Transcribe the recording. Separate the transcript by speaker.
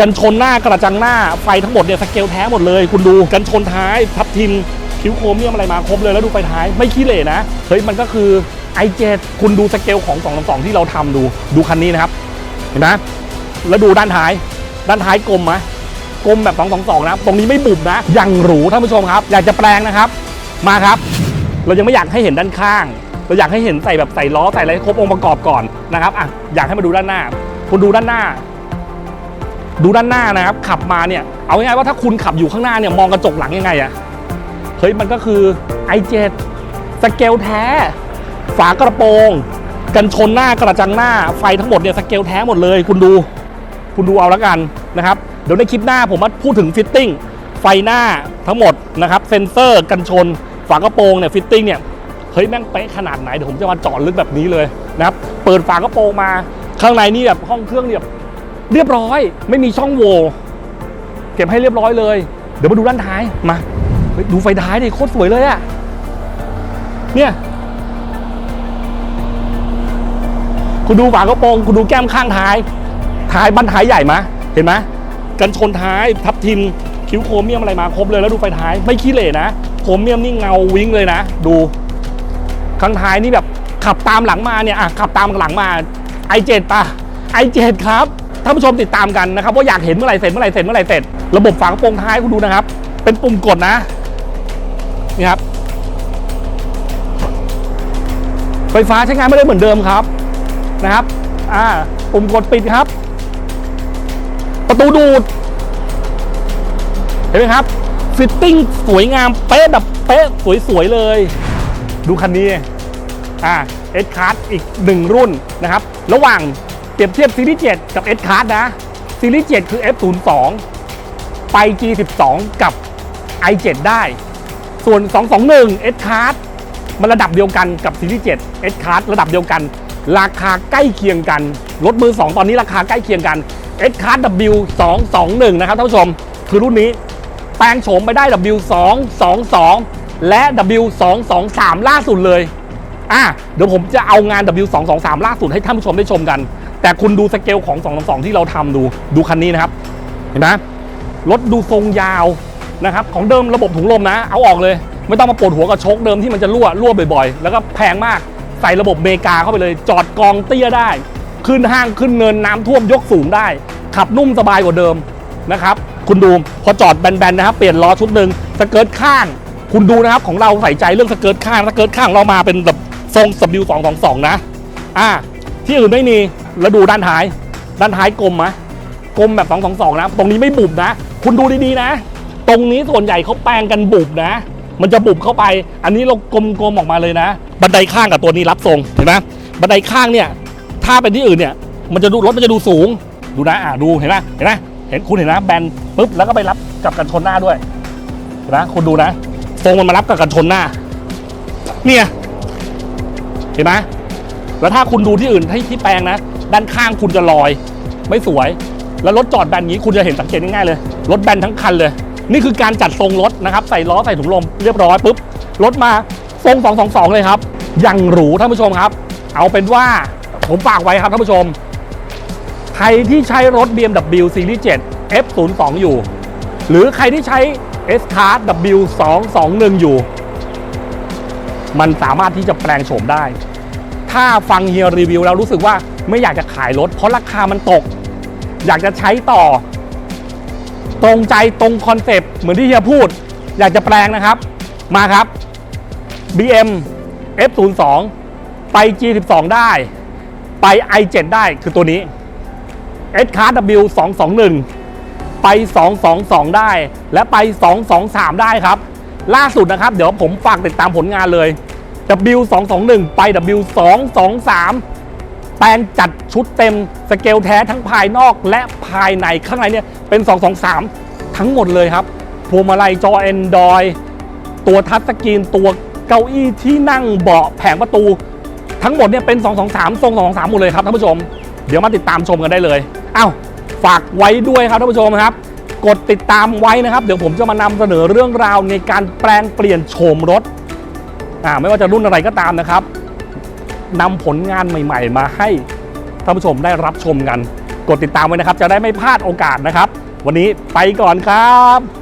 Speaker 1: กันชนหน้ากระจังหน้าไฟทั้งหมดเนี่ยสเกลแท้หมดเลย คุณดูกันชนท้ายทับทิมคิ้วโครเมียมอะไรมาครบเลยแล้วดูไฟท้ายไม่ขี้เหร่นะเฮ้ยมันก็คือ i7 คุณดูสเกลของ222ที่เราทำดูดูคันนี้นะครับ เห็นไหมแล้วดูด้านท้าย ด้านท้ายกลมไหมกลมแบบ222นะตรงนี้ไม่บุบนะยังหรูท่านผู้ชมครับ อยากจะแปลงนะครับ มาครับ เรายังไม่อยากให้เห็นด้านข้าง เราอยากให้เห็นใส่แบบใส่ล้อใส่อะไรครบองค์ประกอบก่อนนะครับอะอยากให้มาดูด้านหน้า คุณดูด้านหน้า ดูด้านหน้านะครับ ขับมาเนี่ย เอาง่ายๆว่าถ้าคุณขับอยู่ข้างหน้าเนี่ย มองกระจกหลังยังไงอะเฮ้ย มันก็คือ i7 สเกลแท้ ฝากระโปรง กันชนหน้ากระจังหน้า ไฟทั้งหมดเนี่ยสเกลแท้หมดเลย คุณดู คุณดูเอาแล้วกันนะครับ เดี๋ยวในคลิปหน้าผมมาพูดถึงฟิตติ้ง ไฟหน้าทั้งหมดนะครับ เซ็นเซอร์ กันชน ฝากระโปรงเนี่ย ฟิตติ้งเนี่ย เฮ้ย แม่งเป๊ะขนาดไหน เดี๋ยวผมจะมาจาะลึกแบบนี้เลยนะครับ เปิดฝากระโปรงมา ข้างในนี่แบบห้องเครื่องเนี่ย เรียบร้อยไม่มีช่องโหว่เก็บให้เรียบร้อยเลย เดี๋ยวมาดูด้านท้ายมาดูไฟท้ายดิโคตรสวยเลยอะเนี่ยคุณดูฝากระโปรงคุณดูแก้มข้างท้าย ท้ายบันท้ายใหญ่มะเห็นไหมกันชนท้ายทับทิมคิ้วโครเมียมอะไรมาครบเลยแล้วดูไฟท้ายไม่ขี้เหร่นะโครเมียมนี่เงาวิ้งเลยนะ ดูข้างท้ายนี่แบบขับตามหลังมาเนี่ยอะขับตามหลังมา i7 ป่ะ i7 ครับ ท่านผู้ชมติดตามกันนะครับว่าอยากเห็นเมื่อไหร่เสร็จเมื่อไหร่เสร็จเมื่อไหร่เสร็จระบบฝากระโปรงท้ายคุณดูนะครับ เป็นปุ่มกดนะนี่ครับไฟฟ้าใช้งานไม่ได้เหมือนเดิมครับนะครับอ่าปุ่มกดปิดครับ ประตูดูด เห็นไหมครับ ฟิตติ้งสวยงามเป๊ะแบบเป๊ะสวยๆเลย ดูคันนี้อ่า S Card อีกหนึ่งรุ่นนะครับ ระหว่าง เปรียบเทียบซีรีส์7กับ S Card นะ ซีรีส์7คือ F02 ไป G12 กับ i7 ได้ ส่วน 221 S Card มันระดับเดียวกันกับซีรีส์7 S Card ระดับเดียวกัน ราคาใกล้เคียงกัน รถมือ 2 ตอนนี้ราคาใกล้เคียงกัน S Card W221 นะครับท่านผู้ชม คือรุ่นนี้แปลงโฉมไปได้ W222 และ W223 ล่าสุดเลย อะ เดี๋ยวผมจะเอางาน W223 ล่าสุดให้ท่านผู้ชมได้ชมกัน แต่คุณดูสเกลของ222ที่เราทำดูดูคันนี้นะครับ เห็นไหมรถดูทรงยาวนะครับ ของเดิมระบบถุงลมนะ เอาออกเลย ไม่ต้องมาปวดหัวกับโชคเดิมที่มันจะรั่วรั่วบ่อยๆ แล้วก็แพงมากใส่ระบบเมกาเข้าไปเลย จอดกองเตี้ยได้ ขึ้นห้างขึ้นเนินน้ำท่วมยกสูงได้ ขับนุ่มสบายกว่าเดิมนะครับ คุณดูพอจอดแบนๆนะครับ เปลี่ยนล้อชุดหนึ่งสเกิร์ตข้าง คุณดูนะครับของเราใส่ใจเรื่องสเกิร์ตข้างสเกิร์ตข้างเรามาเป็นแบบทรง W222 นะ อ่าที่อื่นไม่มี แล้วดูด้านท้าย ด้านท้ายกลมไหมกลมแบบ222นะ ตรงนี้ไม่บุบนะ คุณดูดีๆนะ ตรงนี้ส่วนใหญ่เขาแปลงกันบุบนะ มันจะบุบเข้าไป อันนี้เรากลมๆออกมาเลยนะ บันไดข้างกับตัวนี้รับทรงเห็นไหมบันไดข้างเนี่ย ถ้าเป็นที่อื่นเนี่ย มันจะดูรถมันจะดูสูง ดูนะอ่าดูเห็นไหมเห็นไหมเห็นคุณเห็นนะแบนปุ๊บแล้วก็ไปรับกับกันชนหน้าด้วยเห็นไหมคุณดูนะทรงมันมารับกับกันชนหน้า เนี่ย เห็นไหม แล้วถ้าคุณดูที่อื่นที่ที่แปลงนะ ด้านข้างคุณจะลอย ไม่สวย แล้วรถจอดแบนงนี้คุณจะเห็นสังเกตง่ายๆเลย รถแบนทั้งคันเลย นี่คือการจัดทรงรถนะครับ ใส่ล้อใส่ถุงลมเรียบร้อยปุ๊บ รถมาทรง 222 เลยครับยังหรูท่านผู้ชมครับ เอาเป็นว่าผมฝากไว้ครับท่านผู้ชม ใครที่ใช้รถ BMW Series 7 F02 อยู่ หรือใครที่ใช้ S Card W221 อยู่ มันสามารถที่จะแปลงโฉมได้ ถ้าฟังเฮียรีวิวแล้วรู้สึกว่าไม่อยากจะขายรถเพราะราคามันตก อยากจะใช้ต่อ ตรงใจตรงคอนเซปต์เหมือนที่เฮียพูด อยากจะแปลงนะครับ มาครับ BM F02 ไป G12 ได้ ไป i7 ได้คือตัวนี้ S Card W221 ไป 222 ได้ และไป 223 ได้ครับ ล่าสุดนะครับ เดี๋ยวผมฝากติดตามผลงานเลย W221 ไป W223 แปลงจัดชุดเต็มสเกลแท้ทั้งภายนอกและภายในข้างในเนี่ยเป็น 223 ทั้งหมดเลยครับพวงมาลัยจอ Android ตัวทัชสกรีนตัวเก้าอี้ที่นั่งเบาะแผงประตู ทั้งหมดเนี่ยเป็น 223 ทรง 223 หมดเลยครับท่านผู้ชม เดี๋ยวมาติดตามชมกันได้เลยอ้าวฝากไว้ด้วยครับท่านผู้ชมครับ กดติดตามไว้นะครับ เดี๋ยวผมจะมานำเสนอเรื่องราวในการแปลงเปลี่ยนโฉมรถ อ่าไม่ว่าจะรุ่นอะไรก็ตามนะครับนำผลงานใหม่ ๆ มาให้ท่านผู้ชมได้รับชมกัน กดติดตามไว้นะครับ จะได้ไม่พลาดโอกาสนะครับ วันนี้ไปก่อนครับ